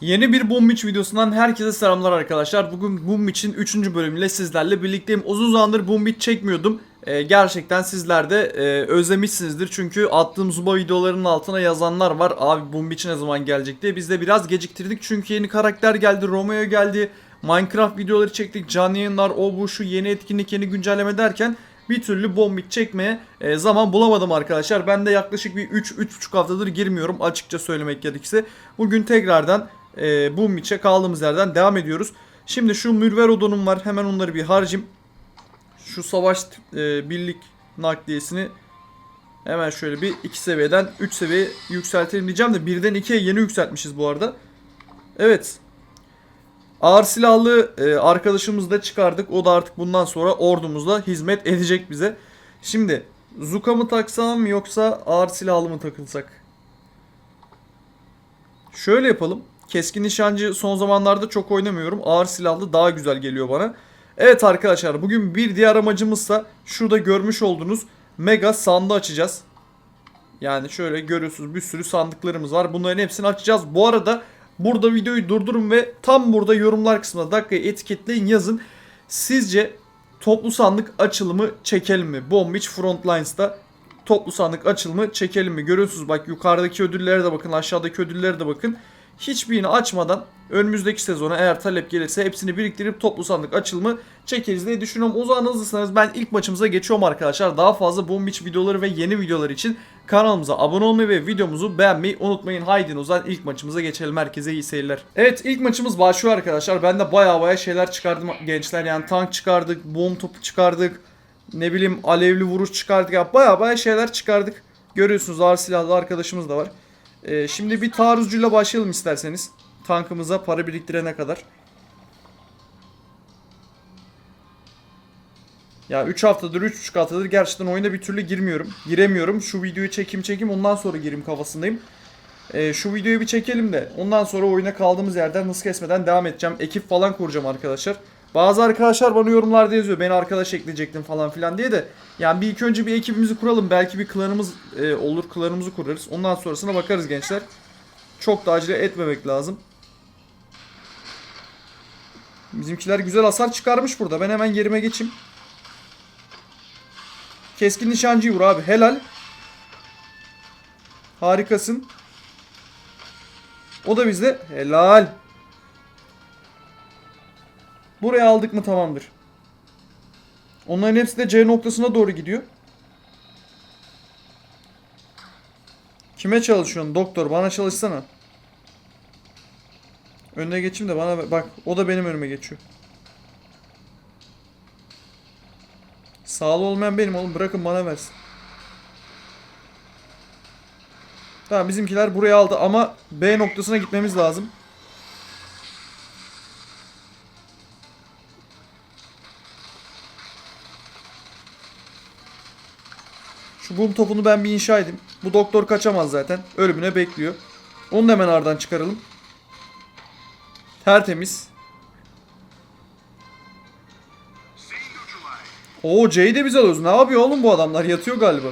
Yeni bir Boom Beach videosundan herkese selamlar arkadaşlar. Bugün Boom Beach'in 3. bölümüyle sizlerle birlikteyim. Uzun zamandır Boom Beach çekmiyordum. Ee, gerçekten sizler de e, özlemişsinizdir. Çünkü attığım Zuba videolarının altına yazanlar var. Abi Boom Beach ne zaman gelecek diye. Biz de biraz geciktirdik. Çünkü yeni karakter geldi. Romeo geldi. Minecraft videoları çektik. Canlı yayınlar, o bu şu yeni etkinlik, yeni güncelleme derken bir türlü Beach çekmeye e, zaman bulamadım arkadaşlar. Ben de yaklaşık bir 3-3,5 haftadır girmiyorum açıkça söylemek gerekirse. Bugün tekrardan e, Boom Beach'e kaldığımız yerden devam ediyoruz. Şimdi şu mürver odunum var. Hemen onları bir harcayayım. Şu savaş e, birlik nakliyesini hemen şöyle bir 2 seviyeden 3 seviye yükseltelim diyeceğim de birden 2'ye yeni yükseltmişiz bu arada. Evet. Ağır silahlı e, arkadaşımızı da çıkardık. O da artık bundan sonra ordumuzla hizmet edecek bize. Şimdi Zuka mı taksam yoksa ağır silahlı mı takılsak? Şöyle yapalım. Keskin nişancı son zamanlarda çok oynamıyorum. Ağır silahlı daha güzel geliyor bana. Evet arkadaşlar bugün bir diğer amacımızsa şurada görmüş olduğunuz mega sandığı açacağız. Yani şöyle görüyorsunuz bir sürü sandıklarımız var. Bunların hepsini açacağız. Bu arada burada videoyu durdurun ve tam burada yorumlar kısmına dakikayı etiketleyin yazın. Sizce toplu sandık açılımı çekelim mi? Bomb Beach Frontlines'ta toplu sandık açılımı çekelim mi? Görüyorsunuz bak yukarıdaki ödüllere de bakın aşağıdaki ödüllere de bakın. Hiçbirini açmadan önümüzdeki sezona eğer talep gelirse hepsini biriktirip toplu sandık açılımı çekeriz diye düşünüyorum. O zaman hızlısınız ben ilk maçımıza geçiyorum arkadaşlar. Daha fazla Bomb Beach videoları ve yeni videolar için kanalımıza abone olmayı ve videomuzu beğenmeyi unutmayın. Haydi o zaman ilk maçımıza geçelim. Herkese iyi seyirler. Evet ilk maçımız başlıyor arkadaşlar. Ben de baya baya şeyler çıkardım gençler. Yani tank çıkardık, bomb topu çıkardık. Ne bileyim alevli vuruş çıkardık. Ya baya baya şeyler çıkardık. Görüyorsunuz ağır silahlı arkadaşımız da var. Ee, şimdi bir taarruzcuyla başlayalım isterseniz. Tankımıza para biriktirene kadar. Ya 3 haftadır 3,5 haftadır gerçekten oyuna bir türlü girmiyorum. Giremiyorum. Şu videoyu çekim çekim ondan sonra gireyim kafasındayım. Ee, şu videoyu bir çekelim de ondan sonra oyuna kaldığımız yerden hız kesmeden devam edeceğim. Ekip falan kuracağım arkadaşlar. Bazı arkadaşlar bana yorumlarda yazıyor beni arkadaş ekleyecektim falan filan diye de. Yani bir ilk önce bir ekibimizi kuralım belki bir klanımız e, olur klanımızı kurarız. Ondan sonrasına bakarız gençler. Çok da acele etmemek lazım. Bizimkiler güzel hasar çıkarmış burada. Ben hemen yerime geçeyim. Keskin nişancıyı vur abi helal. Harikasın. O da bizde helal Buraya aldık mı tamamdır. Onların hepsi de C noktasına doğru gidiyor. Kime çalışıyorsun doktor? Bana çalışsana. Önüne geçeyim de bana bak o da benim önüme geçiyor. Sağlı olmayan benim oğlum bırakın bana versin. Tamam bizimkiler buraya aldı ama B noktasına gitmemiz lazım. Bum topunu ben bir inşa edeyim. Bu doktor kaçamaz zaten. Ölümüne bekliyor. Onu da hemen aradan çıkaralım. Tertemiz. Oo C'yi de biz alıyoruz. Ne yapıyor oğlum bu adamlar? Yatıyor galiba.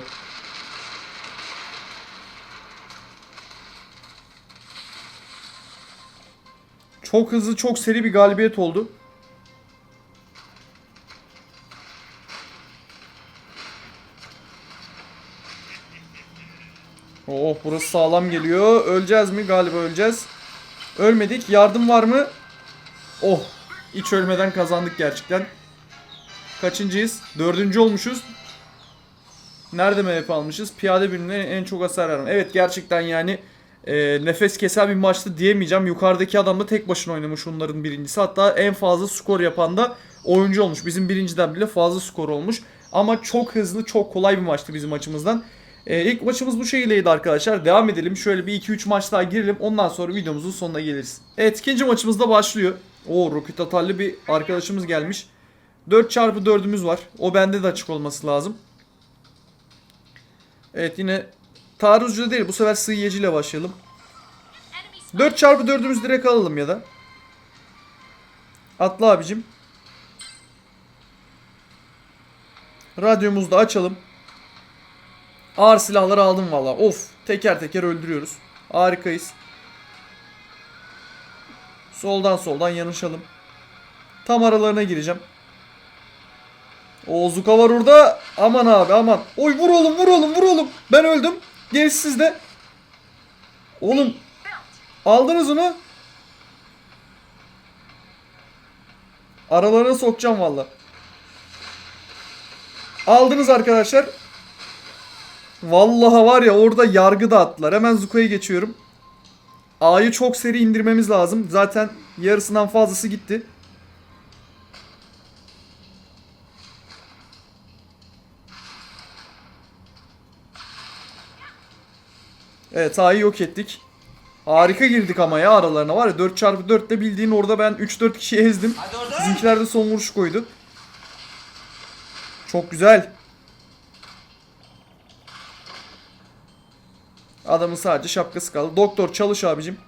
Çok hızlı, çok seri bir galibiyet oldu. Oh burası sağlam geliyor. Öleceğiz mi? Galiba öleceğiz. Ölmedik. Yardım var mı? Oh. Hiç ölmeden kazandık gerçekten. Kaçıncıyız? Dördüncü olmuşuz. Nerede MHP almışız? Piyade birimine en çok hasar veren. Evet gerçekten yani e, nefes kesen bir maçtı diyemeyeceğim. Yukarıdaki adam da tek başına oynamış onların birincisi. Hatta en fazla skor yapan da oyuncu olmuş. Bizim birinciden bile fazla skor olmuş. Ama çok hızlı, çok kolay bir maçtı bizim açımızdan. Ee, ilk maçımız bu şekildeydi arkadaşlar. Devam edelim. Şöyle bir 2-3 maç daha girelim. Ondan sonra videomuzun sonuna geliriz. Evet ikinci maçımız da başlıyor. Oo roket atarlı bir arkadaşımız gelmiş. 4x4'ümüz var. O bende de açık olması lazım. Evet yine taarruzcu değil. Bu sefer sığıyıcı ile başlayalım. 4x4'ümüzü direkt alalım ya da. Atla abicim. Radyomuzu da açalım. Ağır silahları aldım valla. Of. Teker teker öldürüyoruz. Harikayız. Soldan soldan yanışalım. Tam aralarına gireceğim. O Zuka var orada. Aman abi aman. Oy vur oğlum vur oğlum vur oğlum. Ben öldüm. Gerisi sizde. Oğlum aldınız onu. Aralarına sokacağım valla. Aldınız arkadaşlar. Vallahi var ya orada yargı da attılar. Hemen Zuka'ya geçiyorum. A'yı çok seri indirmemiz lazım. Zaten yarısından fazlası gitti. Evet A'yı yok ettik. Harika girdik ama ya aralarına var ya 4x4 ile bildiğin orada ben 3-4 kişiyi ezdim. Bizimkiler de son vuruş koydu. Çok güzel. Adamın sadece şapkası kaldı. Doktor çalış abicim.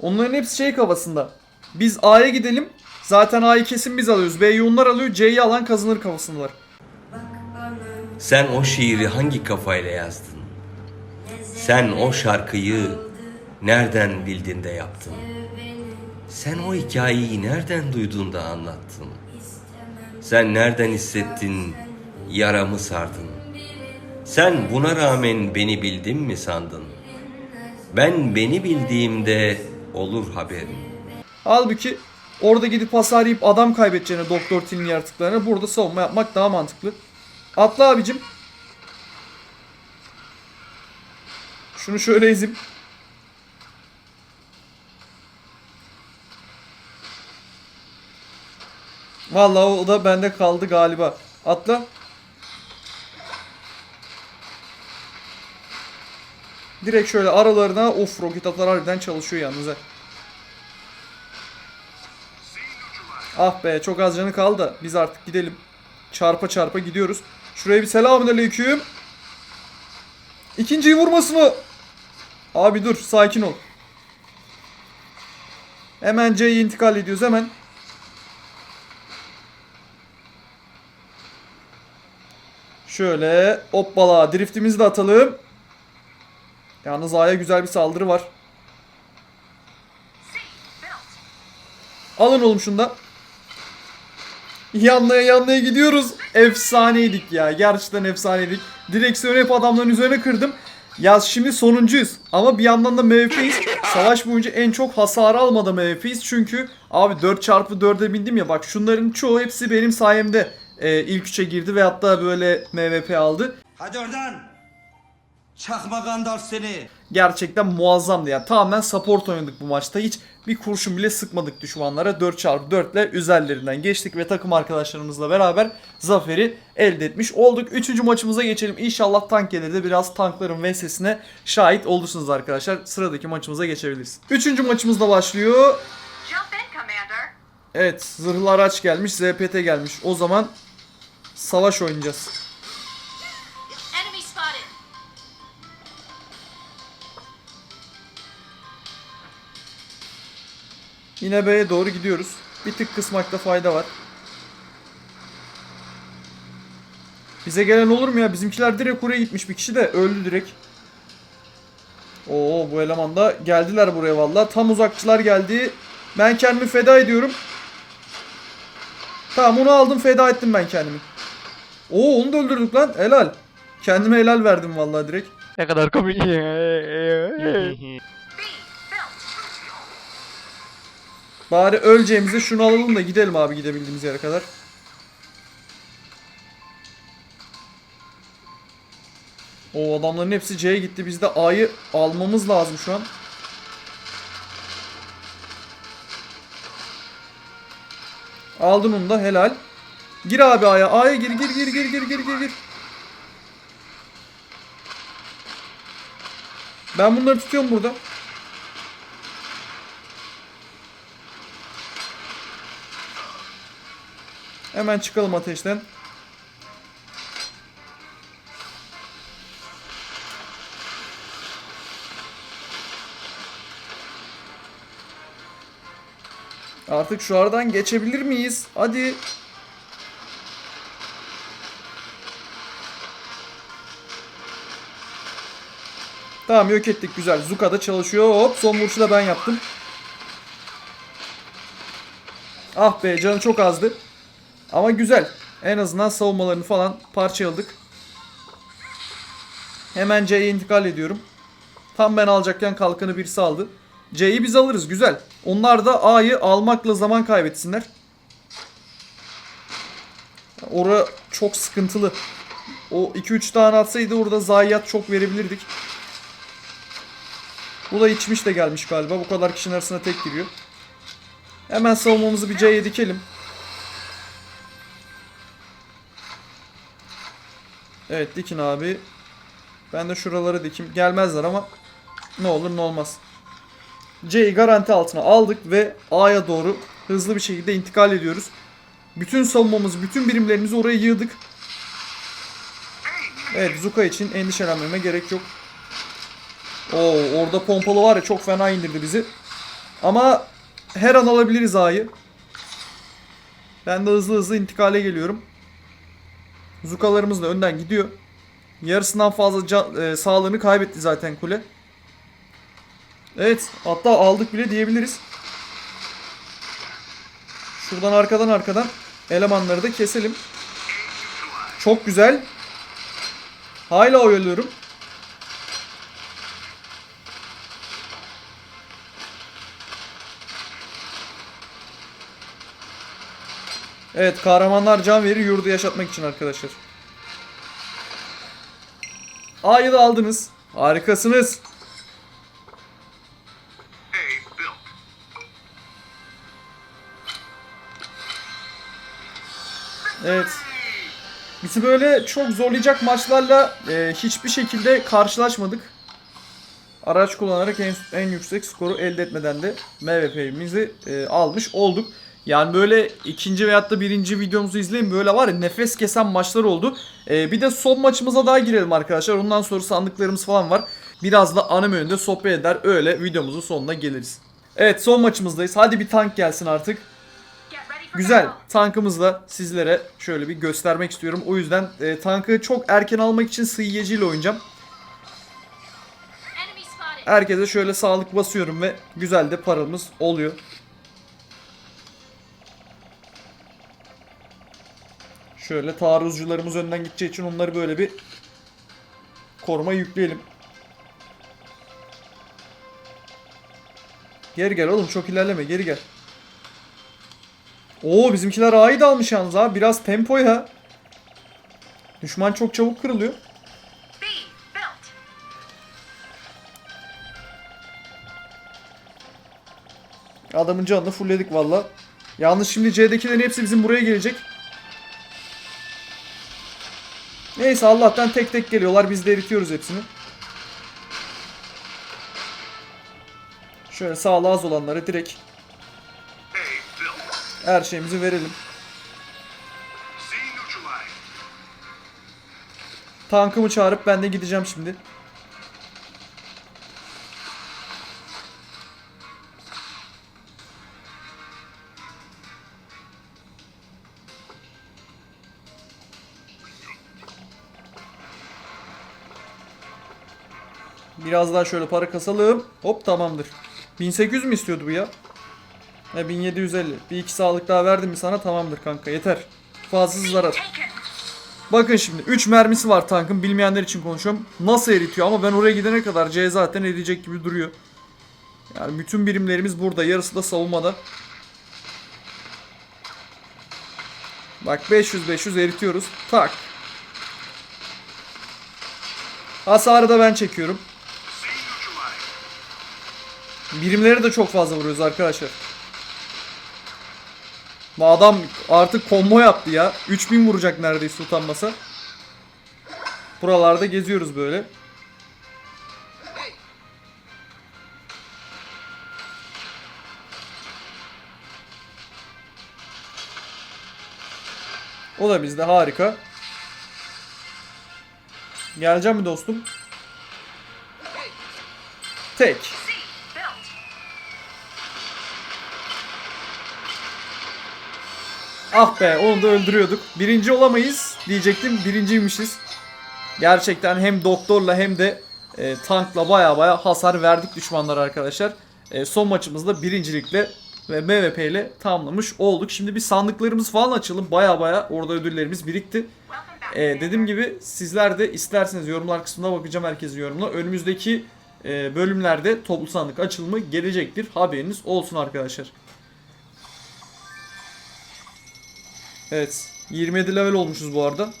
Onların hepsi şey kafasında. Biz A'ya gidelim. Zaten A'yı kesin biz alıyoruz. B'yi onlar alıyor. C'yi alan kazanır kafasındalar. Sen o şiiri hangi kafayla yazdın? Sen o şarkıyı nereden bildin de yaptın? Sen o hikayeyi nereden duydun da anlattın? Sen nereden hissettin, yaramı sardın? Sen buna rağmen beni bildin mi sandın? Ben beni bildiğimde olur haberin. Halbuki orada gidip hasar yiyip adam kaybedeceğine Doktor Till'in yaratıklarına burada savunma yapmak daha mantıklı. Atla abicim. Şunu şöyle ezim. Vallahi o da bende kaldı galiba. Atla. Direkt şöyle aralarına of roket atar harbiden çalışıyor yalnız. Ah be çok az canı kaldı biz artık gidelim. Çarpa çarpa gidiyoruz. Şuraya bir selamünaleyküm. İkinciyi vurması mı? Abi dur sakin ol. Hemen C'ye intikal ediyoruz hemen. Şöyle hoppala driftimizi de atalım. Yalnız A'ya güzel bir saldırı var. Alın oğlum şunu da. Yanlaya yanlaya gidiyoruz. Efsaneydik ya. Gerçekten efsaneydik. Direksiyonu hep adamların üzerine kırdım. Ya şimdi sonuncuyuz. Ama bir yandan da MVP'yiz. Savaş boyunca en çok hasar almadı MVP'yiz. Çünkü abi 4x4'e bindim ya bak şunların çoğu hepsi benim sayemde e, ilk üçe girdi ve hatta böyle MVP aldı. Hadi oradan. Çakma Gandalf seni. gerçekten muazzamdı ya. Tamamen support oynadık bu maçta. Hiç bir kurşun bile sıkmadık düşmanlara. 4x4 ile üzerlerinden geçtik ve takım arkadaşlarımızla beraber zaferi elde etmiş olduk. Üçüncü maçımıza geçelim. İnşallah tank gelir de biraz tankların VS'sine şahit olursunuz arkadaşlar. Sıradaki maçımıza geçebiliriz. Üçüncü maçımızda başlıyor. Evet zırhlı araç gelmiş. ZPT gelmiş. O zaman savaş oynayacağız. Yine B'ye doğru gidiyoruz. Bir tık kısmakta fayda var. Bize gelen olur mu ya? Bizimkiler direkt oraya gitmiş bir kişi de öldü direkt. Oo bu eleman da geldiler buraya valla. Tam uzakçılar geldi. Ben kendimi feda ediyorum. Tamam onu aldım feda ettim ben kendimi. Oo onu da öldürdük lan. Helal. Kendime helal verdim vallahi direkt. Ne kadar komik. Bari öleceğimize şunu alalım da gidelim abi gidebildiğimiz yere kadar. O adamların hepsi C'ye gitti. Biz de A'yı almamız lazım şu an. Aldın onu da helal. Gir abi A'ya. A'ya gir gir gir gir gir gir gir gir. Ben bunları tutuyorum burada. Hemen çıkalım ateşten. Artık şu aradan geçebilir miyiz? Hadi. Tamam yok ettik güzel. Zuka da çalışıyor. Hop son vuruşu da ben yaptım. Ah be canı çok azdı. Ama güzel. En azından savunmalarını falan parçaladık. Hemen C'ye intikal ediyorum. Tam ben alacakken kalkanı birisi aldı. C'yi biz alırız güzel. Onlar da A'yı almakla zaman kaybetsinler. Ora çok sıkıntılı. O 2-3 tane atsaydı orada zayiat çok verebilirdik. Bu da içmiş de gelmiş galiba. Bu kadar kişinin arasına tek giriyor. Hemen savunmamızı bir C'ye dikelim. Evet dikin abi. Ben de şuraları dikim. Gelmezler ama ne olur ne olmaz. C'yi garanti altına aldık ve A'ya doğru hızlı bir şekilde intikal ediyoruz. Bütün savunmamızı, bütün birimlerimizi oraya yığdık. Evet Zuka için endişelenmeme gerek yok. Oo orada pompalı var ya çok fena indirdi bizi. Ama her an alabiliriz A'yı. Ben de hızlı hızlı intikale geliyorum. Zukalarımız da önden gidiyor. Yarısından fazla can- e, sağlığını kaybetti zaten kule. Evet hatta aldık bile diyebiliriz. Şuradan arkadan arkadan elemanları da keselim. Çok güzel. Hala oyalıyorum. Evet kahramanlar can verir yurdu yaşatmak için arkadaşlar. A'yı da aldınız. Harikasınız. Evet. Bizi böyle çok zorlayacak maçlarla e, hiçbir şekilde karşılaşmadık. Araç kullanarak en, en yüksek skoru elde etmeden de MVP'mizi e, almış olduk. Yani böyle ikinci veyahut da birinci videomuzu izleyin böyle var ya nefes kesen maçlar oldu. E, bir de son maçımıza daha girelim arkadaşlar. Ondan sonra sandıklarımız falan var. Biraz da anime önünde sohbet eder öyle videomuzun sonuna geliriz. Evet son maçımızdayız. Hadi bir tank gelsin artık. Güzel. Tankımızla sizlere şöyle bir göstermek istiyorum. O yüzden e, tankı çok erken almak için sıyıcı ile oynayacağım. Herkese şöyle sağlık basıyorum ve güzel de paramız oluyor. Şöyle taarruzcularımız önden gideceği için onları böyle bir koruma yükleyelim. Geri gel oğlum çok ilerleme geri gel. Oo bizimkiler A'yı da almış yalnız ha. Biraz tempo ya. Düşman çok çabuk kırılıyor. Adamın canını fullledik valla. Yalnız şimdi C'dekilerin hepsi bizim buraya gelecek. Neyse Allah'tan tek tek geliyorlar. Biz de eritiyoruz hepsini. Şöyle sağlığı az olanlara direkt her şeyimizi verelim. Tankımı çağırıp ben de gideceğim şimdi. Biraz daha şöyle para kasalım. Hop tamamdır. 1800 mü istiyordu bu ya? He 1750. Bir iki sağlık daha verdim mi sana tamamdır kanka yeter. Fazlasız zarar. Bakın şimdi 3 mermisi var tankın bilmeyenler için konuşuyorum. Nasıl eritiyor ama ben oraya gidene kadar C zaten eriyecek gibi duruyor. Yani bütün birimlerimiz burada yarısı da savunmada. Bak 500-500 eritiyoruz. Tak. Hasarı da ben çekiyorum. Birimleri de çok fazla vuruyoruz arkadaşlar. Bu adam artık combo yaptı ya. 3000 vuracak neredeyse utanmasa. Buralarda geziyoruz böyle. O da bizde harika. Geleceğim mi dostum? Tek. Ah be onu da öldürüyorduk. Birinci olamayız diyecektim. Birinciymişiz. Gerçekten hem doktorla hem de e, tankla baya baya hasar verdik düşmanlara arkadaşlar. E, son maçımızda birincilikle ve MVP ile tamamlamış olduk. Şimdi bir sandıklarımız falan açalım. Baya baya orada ödüllerimiz birikti. Ee, dediğim gibi sizler de isterseniz yorumlar kısmına bakacağım herkesin yorumuna. Önümüzdeki e, bölümlerde toplu sandık açılımı gelecektir. Haberiniz olsun arkadaşlar. Evet. 27 level olmuşuz bu arada.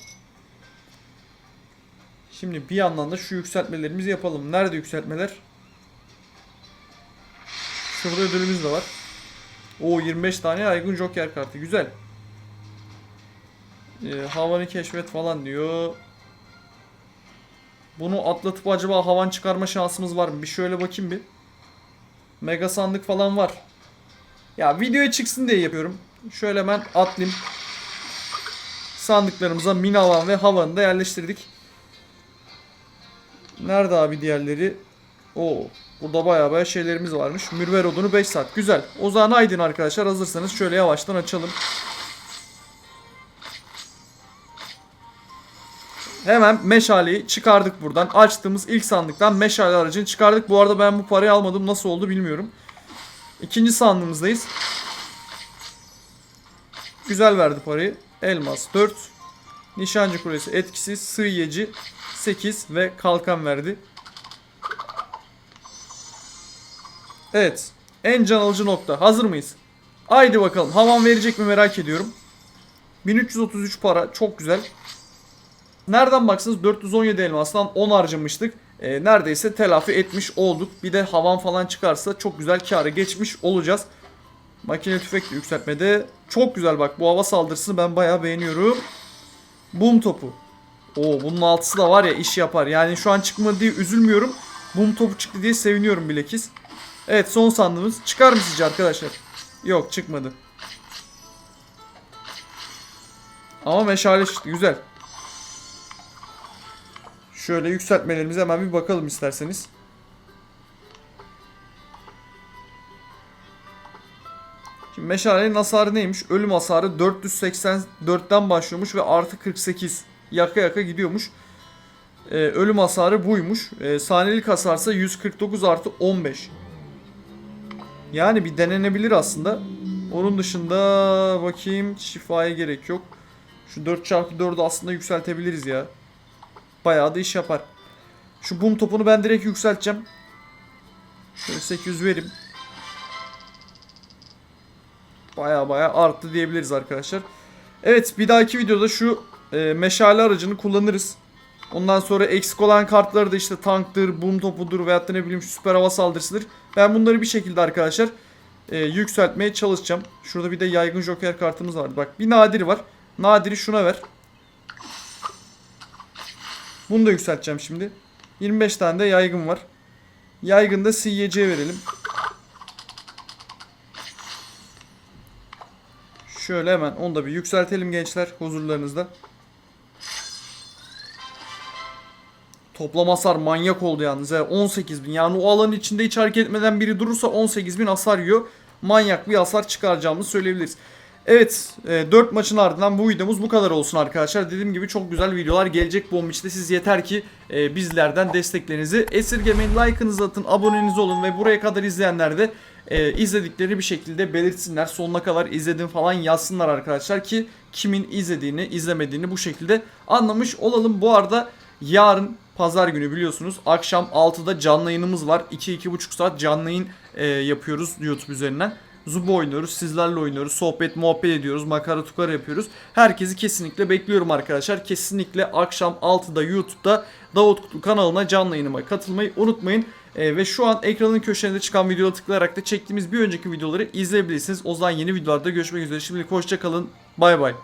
Şimdi bir yandan da şu yükseltmelerimizi yapalım. Nerede yükseltmeler? Şurada ödülümüz de var. O 25 tane yaygın joker kartı. Güzel. Ee, havanı keşfet falan diyor. Bunu atlatıp acaba havan çıkarma şansımız var mı? Bir şöyle bakayım bir. Mega sandık falan var. Ya videoya çıksın diye yapıyorum. Şöyle hemen atlayayım. Sandıklarımıza min havan ve havanı da yerleştirdik. Nerede abi diğerleri? Oo, burada baya baya şeylerimiz varmış. Mürver odunu 5 saat. Güzel. O zaman haydin arkadaşlar hazırsanız şöyle yavaştan açalım. Hemen meşaleyi çıkardık buradan. Açtığımız ilk sandıktan meşale aracını çıkardık. Bu arada ben bu parayı almadım. Nasıl oldu bilmiyorum. İkinci sandığımızdayız. Güzel verdi parayı. Elmas 4. Nişancı kulesi etkisiz. Sığ yeci 8 ve kalkan verdi. Evet. En can alıcı nokta. Hazır mıyız? Haydi bakalım. Havan verecek mi merak ediyorum. 1333 para. Çok güzel. Nereden baksanız 417 elmastan 10 harcamıştık. Ee, neredeyse telafi etmiş olduk. Bir de havan falan çıkarsa çok güzel kâra geçmiş olacağız. Makine tüfek de yükseltmede. Çok güzel bak bu hava saldırısını ben bayağı beğeniyorum. Boom topu. Oo bunun altısı da var ya iş yapar. Yani şu an çıkmadı diye üzülmüyorum. Boom topu çıktı diye seviniyorum bilekiz. Evet son sandığımız. Çıkar mı sizce arkadaşlar? Yok çıkmadı. Ama meşale çıktı güzel. Şöyle yükseltmelerimize hemen bir bakalım isterseniz. Şimdi meşalenin hasarı neymiş? Ölüm hasarı 484'ten başlıyormuş ve artı 48 yaka yaka gidiyormuş. Ee, ölüm hasarı buymuş. Ee, saniyelik hasarsa 149 artı 15. Yani bir denenebilir aslında. Onun dışında bakayım şifaya gerek yok. Şu 4x4'ü aslında yükseltebiliriz ya. Bayağı da iş yapar. Şu boom topunu ben direkt yükselteceğim. Şöyle 800 verim. Baya baya arttı diyebiliriz arkadaşlar. Evet bir dahaki videoda şu e, meşale aracını kullanırız. Ondan sonra eksik olan kartları da işte tanktır, boom topudur veyahut da ne bileyim süper hava saldırısıdır. Ben bunları bir şekilde arkadaşlar e, yükseltmeye çalışacağım. Şurada bir de yaygın joker kartımız vardı. Bak bir nadir var. Nadiri şuna ver. Bunu da yükselteceğim şimdi. 25 tane de yaygın var. Yaygın da CYC verelim. Şöyle hemen onu da bir yükseltelim gençler huzurlarınızda. Toplam hasar manyak oldu yalnız. he. 18 bin. Yani o alanın içinde hiç hareket etmeden biri durursa 18 bin hasar yiyor. Manyak bir hasar çıkaracağımızı söyleyebiliriz. Evet 4 maçın ardından bu videomuz bu kadar olsun arkadaşlar. Dediğim gibi çok güzel videolar gelecek bu işte. Siz yeter ki e, bizlerden desteklerinizi esirgemeyin. Like'ınızı atın, aboneniz olun ve buraya kadar izleyenler de e, izledikleri bir şekilde belirtsinler. Sonuna kadar izledim falan yazsınlar arkadaşlar ki kimin izlediğini, izlemediğini bu şekilde anlamış olalım. Bu arada yarın pazar günü biliyorsunuz akşam 6'da canlı yayınımız var. 2-2,5 saat canlı yayın e, yapıyoruz YouTube üzerinden. Zubo oynuyoruz, sizlerle oynuyoruz, sohbet, muhabbet ediyoruz, makara tukara yapıyoruz. Herkesi kesinlikle bekliyorum arkadaşlar. Kesinlikle akşam 6'da YouTube'da Davut Kutlu kanalına canlı yayınıma katılmayı unutmayın. Ee, ve şu an ekranın köşesinde çıkan videoya tıklayarak da çektiğimiz bir önceki videoları izleyebilirsiniz. O zaman yeni videolarda görüşmek üzere. Şimdilik hoşçakalın. Bay bay.